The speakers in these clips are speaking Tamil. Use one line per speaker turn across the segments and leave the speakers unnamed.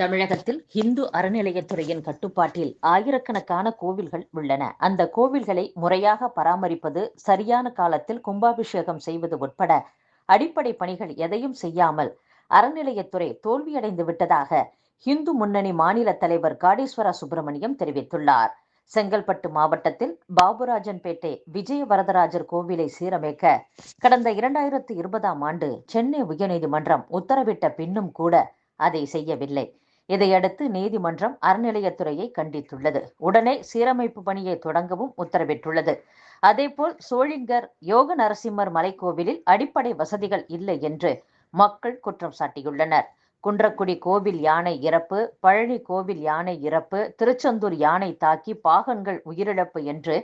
தமிழகத்தில் இந்து அறநிலையத்துறையின் கட்டுப்பாட்டில் ஆயிரக்கணக்கான கோவில்கள் உள்ளன. அந்த கோவில்களை முறையாக பராமரிப்பது சரியான காலத்தில் கும்பாபிஷேகம் செய்வது உட்பட அடிப்படை பணிகள் எதையும் செய்யாமல் அறநிலையத்துறை தோல்வியடைந்து விட்டதாக இந்து முன்னணி மாநில தலைவர் காடீஸ்வர சுப்பிரமணியம் தெரிவித்துள்ளார். செங்கல்பட்டு மாவட்டத்தில் பாபுராஜன்பேட்டை விஜய வரதராஜர் கோவிலை சீரமைக்க கடந்த இரண்டாயிரத்தி இருபதாம் ஆண்டு சென்னை உயர்நீதிமன்றம் உத்தரவிட்ட பின்னும் கூட அதை செய்யவில்லை. இதையடுத்து நீதிமன்றம் அறநிலையத்துறையை கண்டித்துள்ளது. உடனே சீரமைப்பு பணியை தொடங்கவும் உத்தரவிட்டுள்ளது. அதேபோல் சோழிங்கர் யோக நரசிம்மர் மலைக்கோவிலில் அடிப்படை வசதிகள் இல்லை என்று மக்கள் குற்றம் சாட்டியுள்ளனர். குன்றக்குடி கோவில் யானை இறப்பு பழனி கோவில் யானை இறப்பு திருச்செந்தூர் யானை தாக்கி பாகன்கள் உயிரிழப்பு என்று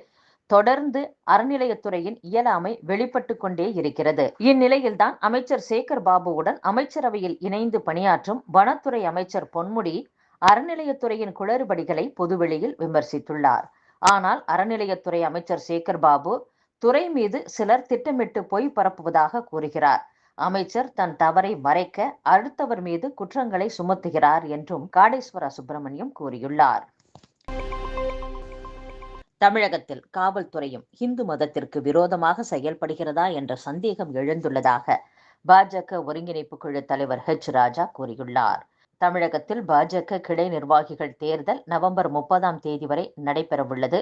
தொடர்ந்து அறநிலையத்துறையின் இயலாமை வெளிப்பட்டு கொண்டே இருக்கிறது. இந்நிலையில்தான் அமைச்சர் சேகர் பாபுவுடன் அமைச்சரவையில் இணைந்து பணியாற்றும் வனத்துறை அமைச்சர் பொன்முடி அறநிலையத்துறையின் குளறுபடிகளை பொதுவெளியில் விமர்சித்துள்ளார். ஆனால் அறநிலையத்துறை அமைச்சர் சேகர் பாபு துறை மீது சிலர் திட்டமிட்டு பொய் பரப்புவதாக கூறுகிறார். அமைச்சர் தன் தவறை மறைக்க அடுத்தவர் மீது குற்றங்களை சுமத்துகிறார் என்றும் காடேஸ்வர சுப்பிரமணியம் கூறியுள்ளார். தமிழகத்தில் காவல்துறையும் இந்து மதத்திற்கு விரோதமாக செயல்படுகிறதா என்ற சந்தேகம் எழுந்துள்ளதாக பாஜக ஒருங்கிணைப்பு குழு தலைவர் ஹெச் ராஜா கூறியுள்ளார். தமிழகத்தில் பாஜக கிளை நிர்வாகிகள் தேர்தல் நவம்பர் முப்பதாம் தேதி வரை நடைபெறவுள்ளது.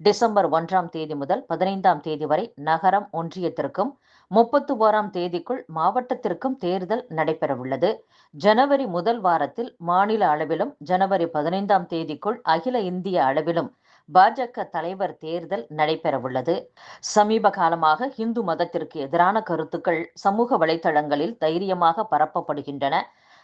டிசம்பர் ஒன்றாம் தேதி முதல் பதினைந்தாம் தேதி வரை நகரம் ஒன்றியத்திற்கும் முப்பத்து ஓராம் தேதிக்குள் மாவட்டத்திற்கும் தேர்தல் நடைபெறவுள்ளது. ஜனவரி முதல் வாரத்தில் மாநில அளவிலும் ஜனவரி பதினைந்தாம் தேதிக்குள் அகில இந்திய அளவிலும் பாஜக தலைவர் தேர்தல் நடைபெறவுள்ளது. சமீப காலமாக இந்து மதத்திற்கு எதிரான கருத்துக்கள் சமூக வலைதளங்களில் தைரியமாக பரப்பப்படுகின்றன.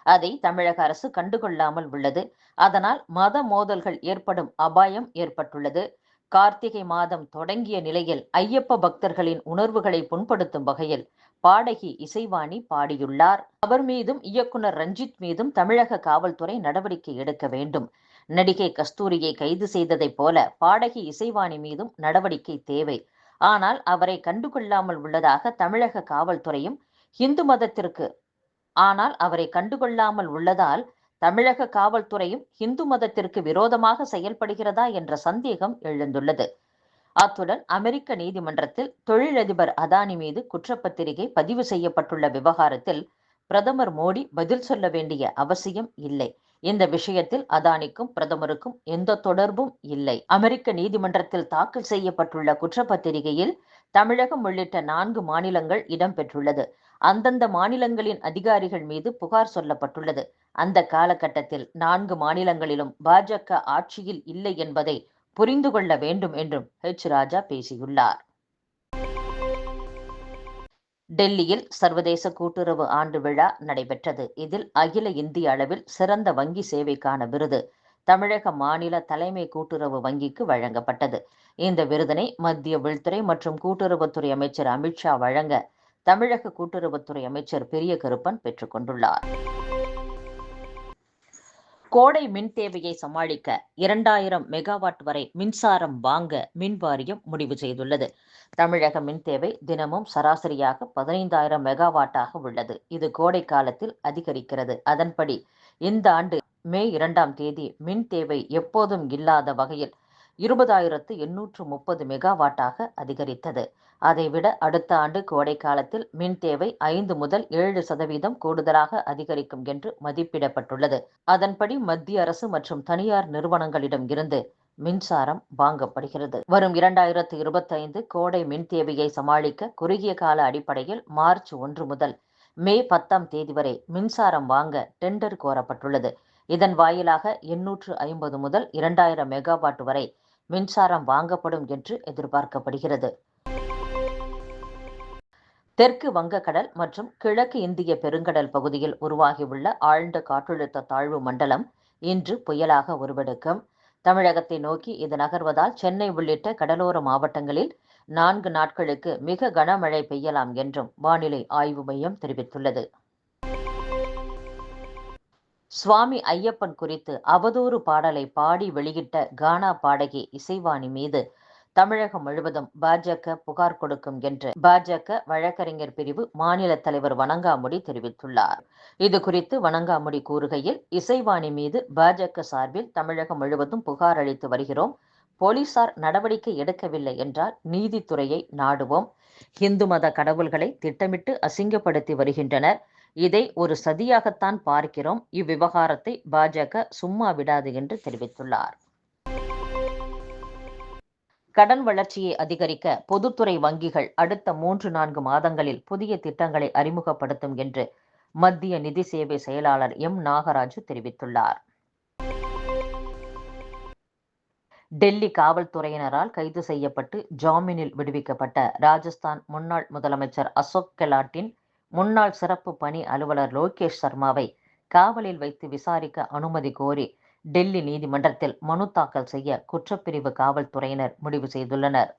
அதை தமிழக அரசு கண்டுகொள்ளாமல் உள்ளது. அதனால் மத மோதல்கள் ஏற்படும் அபாயம் ஏற்பட்டுள்ளது. கார்த்திகை மாதம் தொடங்கிய நிலையில் ஐயப்ப பக்தர்களின் உணர்வுகளை புண்படுத்தும் வகையில் பாடகி இசைவாணி பாடியுள்ளார். அவர் மீதும் இயக்குனர் ரஞ்சித் மீதும் தமிழக காவல்துறை நடவடிக்கை எடுக்க வேண்டும். நடிகை கஸ்தூரியை கைது செய்ததைப் போல பாடகி இசைவாணி மீதும் நடவடிக்கை தேவை. ஆனால் அவரை கண்டுகொள்ளாமல் உள்ளதாக தமிழக காவல்துறையும் இந்து மதத்திற்கு ஆனால் அவரை கண்டுகொள்ளாமல் உள்ளதால் தமிழக காவல்துறையும் இந்து மதத்திற்கு விரோதமாக செயல்படுகிறதா என்ற சந்தேகம் எழுந்துள்ளது. அத்துடன் அமெரிக்க நீதிமன்றத்தில் தொழிலதிபர் அதானி மீது குற்றப்பத்திரிகை பதிவு செய்யப்பட்டுள்ள விவகாரத்தில் பிரதமர் மோடி பதில் சொல்ல வேண்டிய அவசியம் இல்லை. இந்த விஷயத்தில் அதானிக்கும் பிரதமருக்கும் எந்த தொடர்பும் இல்லை. அமெரிக்க நீதிமன்றத்தில் தாக்கல் செய்யப்பட்டுள்ள குற்றப்பத்திரிகையில் தமிழகம் உள்ளிட்ட நான்கு மாநிலங்கள் இடம்பெற்றுள்ளது. அந்தந்த மாநிலங்களின் அதிகாரிகள் மீது புகார் சொல்லப்பட்டுள்ளது. அந்த காலகட்டத்தில் நான்கு மாநிலங்களிலும் பாஜக ஆட்சியில் இல்லை என்பதை புரிந்து கொள்ள வேண்டும் என்றும் ஹெச் ராஜா பேசியுள்ளார். டெல்லியில் சர்வதேச கூட்டுறவு ஆண்டு விழா நடைபெற்றது. இதில் அகில இந்திய அளவில் சிறந்த வங்கி சேவைக்கான விருது தமிழக மாநில தலைமை கூட்டுறவு வங்கிக்கு வழங்கப்பட்டது. இந்த விருதினை மத்திய உள்துறை மற்றும் கூட்டுறவுத்துறை அமைச்சர் அமித்ஷா வழங்க தமிழக கூட்டுறவுத்துறை அமைச்சர் பெரிய கருப்பன் பெற்றுக்கொண்டுள்ளார் கோடை மின் தேவையை சமாளிக்க இரண்டாயிரம் மெகாவாட் வரை மின்சாரம் வாங்க மின் வாரியம் முடிவு செய்துள்ளது. தமிழக மின் தேவை தினமும் சராசரியாக பதினைந்தாயிரம் மெகாவாட்டாக உள்ளது. இது கோடை காலத்தில் அதிகரிக்கிறது. அதன்படி இந்த ஆண்டு மே இரண்டாம் தேதி மின் தேவை எப்போதும் இல்லாத வகையில் இருபதாயிரத்து எண்ணூற்று முப்பது மெகாவாட்டாக அதிகரித்தது. அதைவிட அடுத்த ஆண்டு கோடை காலத்தில் மின் தேவை ஐந்து முதல் ஏழு சதவீதம் கூடுதலாக அதிகரிக்கும் என்று மதிப்பிடப்பட்டுள்ளது. அதன்படி மத்திய அரசு மற்றும் தனியார் நிறுவனங்களிடம் இருந்து மின்சாரம் வாங்கப்படுகிறது. வரும் இரண்டாயிரத்து இருபத்தைந்து கோடை மின் தேவையை சமாளிக்க குறுகிய கால அடிப்படையில் மார்ச் ஒன்று முதல் மே பத்தாம் தேதி வரை மின்சாரம் வாங்க டெண்டர் கோரப்பட்டுள்ளது. இதன் வாயிலாக எண்ணூற்று ஐம்பது முதல் இரண்டாயிரம் மெகாவாட் வரை மின்சாரம் வாங்கப்படும் என்று எதிர்பார்க்கப்படுகிறது. தெற்கு வங்கக்கடல் மற்றும் கிழக்கு இந்திய பெருங்கடல் பகுதியில் உருவாகியுள்ள ஆழ்ந்த காற்றழுத்த தாழ்வு மண்டலம் இன்று புயலாக உருவெடுக்கும். தமிழகத்தை நோக்கி இது நகர்வதால் சென்னை உள்ளிட்ட கடலோர மாவட்டங்களில் நான்கு நாட்களுக்கு மிக கனமழை பெய்யலாம் என்றும் வானிலை ஆய்வு மையம் தெரிவித்துள்ளது. சுவாமி ஐயப்பன் குறித்து அவதூறு பாடலை பாடி வெளியிட்ட கானா பாடகி இசைவாணி மீது தமிழகம் முழுவதும் பாஜக புகார் கொடுக்கும் என்று பாஜக வழக்கறிஞர் பிரிவு மாநில தலைவர் வணங்காமுடி தெரிவித்துள்ளார். இது குறித்து வணங்காமுடி கூறுகையில் இசைவாணி மீது பாஜக சார்பில் தமிழகம் முழுவதும் புகார் அளித்து வருகிறோம். போலீசார் நடவடிக்கை எடுக்கவில்லை என்றால் நீதித்துறையை நாடுவோம். இந்து மத கடவுள்களை திட்டமிட்டு அசிங்கப்படுத்தி வருகின்றனர். இதை ஒரு சதியாகத்தான் பார்க்கிறோம். இவ்விவகாரத்தை பாஜக சும்மா விடாது என்று தெரிவித்துள்ளார். கடன் வளர்ச்சியை அதிகரிக்க பொதுத்துறை வங்கிகள் அடுத்த மூன்று நான்கு மாதங்களில் புதிய திட்டங்களை அறிமுகப்படுத்தும் என்று மத்திய நிதி சேவை செயலாளர் எம். நாகராஜு தெரிவித்துள்ளார். டெல்லி காவல்துறையினரால் கைது செய்யப்பட்டு ஜாமீனில் விடுவிக்கப்பட்ட ராஜஸ்தான் முன்னாள் முதலமைச்சர் அசோக் கெலாட்டின் முன்னாள் சிறப்பு பணி அலுவலர் லோகேஷ் சர்மாவை காவலில் வைத்து விசாரிக்க அனுமதி கோரி டெல்லி நீதிமன்றத்தில் மனு தாக்கல் செய்ய குற்றப்பிரிவு காவல்துறையினர் முடிவு செய்துள்ளனர்.